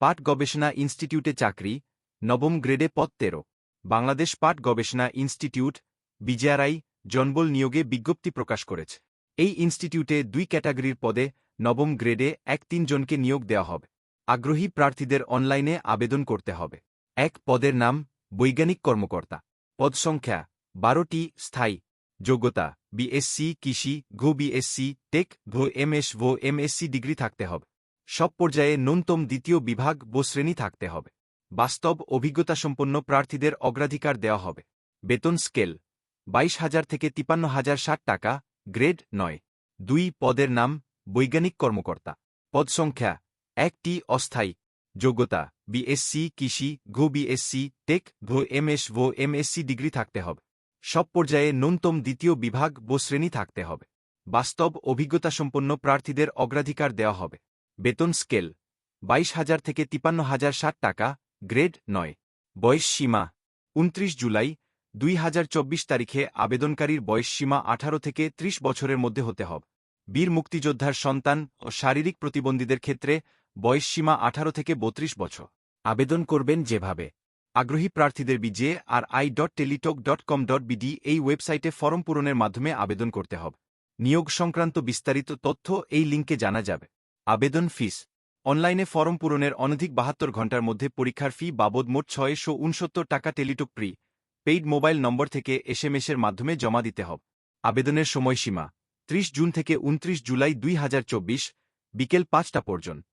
পাট গবেষণা ইনস্টিটিউটে চাকরি, নবম গ্রেডে পদ তেরো। বাংলাদেশ পাট গবেষণা ইনস্টিটিউট, বিজেআরআই, জনবল নিয়োগে বিজ্ঞপ্তি প্রকাশ করেছে। এই ইনস্টিটিউটে দুই ক্যাটাগরির পদে নবম গ্রেডে এক তিনজনকে নিয়োগ দেওয়া হবে। আগ্রহী প্রার্থীদের অনলাইনে আবেদন করতে হবে। এক পদের নাম বৈজ্ঞানিক কর্মকর্তা। পদ সংখ্যা বারোটি, স্থায়ী। যোগ্যতা, বিএসসি, কৃষি ঘো বিএসসি টেক ভো এমএস ভো এমএসসি ডিগ্রি থাকতে হবে। সব পর্যায়ে ন্যূনতম দ্বিতীয় বিভাগ ও শ্রেণি থাকতে হবে। বাস্তব অভিজ্ঞতাসম্পন্ন প্রার্থীদের অগ্রাধিকার দেওয়া হবে। বেতন স্কেল, বাইশ হাজার থেকে তিপান্ন হাজার ষাট টাকা, গ্রেড নয়। দুই, পদের নাম, বৈজ্ঞানিক কর্মকর্তা। পদ সংখ্যা একটি অস্থায়ী। যোগ্যতা বিএসসি কৃষি, ঘো বিএসসি টেক ভো এমএস ভো এমএসসি ডিগ্রি থাকতে হবে। সব পর্যায়ে ন্যূনতম দ্বিতীয় বিভাগ ও শ্রেণি থাকতে হবে। বাস্তব অভিজ্ঞতাসম্পন্ন প্রার্থীদের অগ্রাধিকার দেওয়া হবে। বেতন স্কেল, বাইশ হাজার থেকে তিপান্ন হাজার ষাট টাকা, গ্রেড নয়। বয়স সীমা উনত্রিশ জুলাই দুই হাজার চব্বিশ তারিখে আবেদনকারীর বয়স সীমা আঠারো থেকে ত্রিশ বছরের মধ্যে হতে হবে। বীর মুক্তিযোদ্ধার সন্তান ও শারীরিক প্রতিবন্ধীদের ক্ষেত্রে বয়স সীমা আঠারো থেকে বত্রিশ বছর। আবেদন করবেন যেভাবে। আগ্রহী প্রার্থীদের BJ R I dot Teletalk dot com dot BD এই ওয়েবসাইটে ফর্ম পূরণের মাধ্যমে আবেদন করতে হবে। নিয়োগ সংক্রান্ত বিস্তারিত তথ্য এই লিঙ্কে জানা যাবে। আবেদন ফিস। অনলাইনে ফরম পূরণের অনধিক বাহাত্তর ঘণ্টার মধ্যে পরীক্ষার ফি বাবদ মোট ছয়শো উনসত্তর টাকা Teletalk prepaid mobile number থেকে এসএমএসের মাধ্যমে জমা দিতে হবে। আবেদনের সময়সীমা, ত্রিশ জুন থেকে উনত্রিশ জুলাই দুই হাজার চব্বিশ, বিকেল পাঁচটা পর্যন্ত।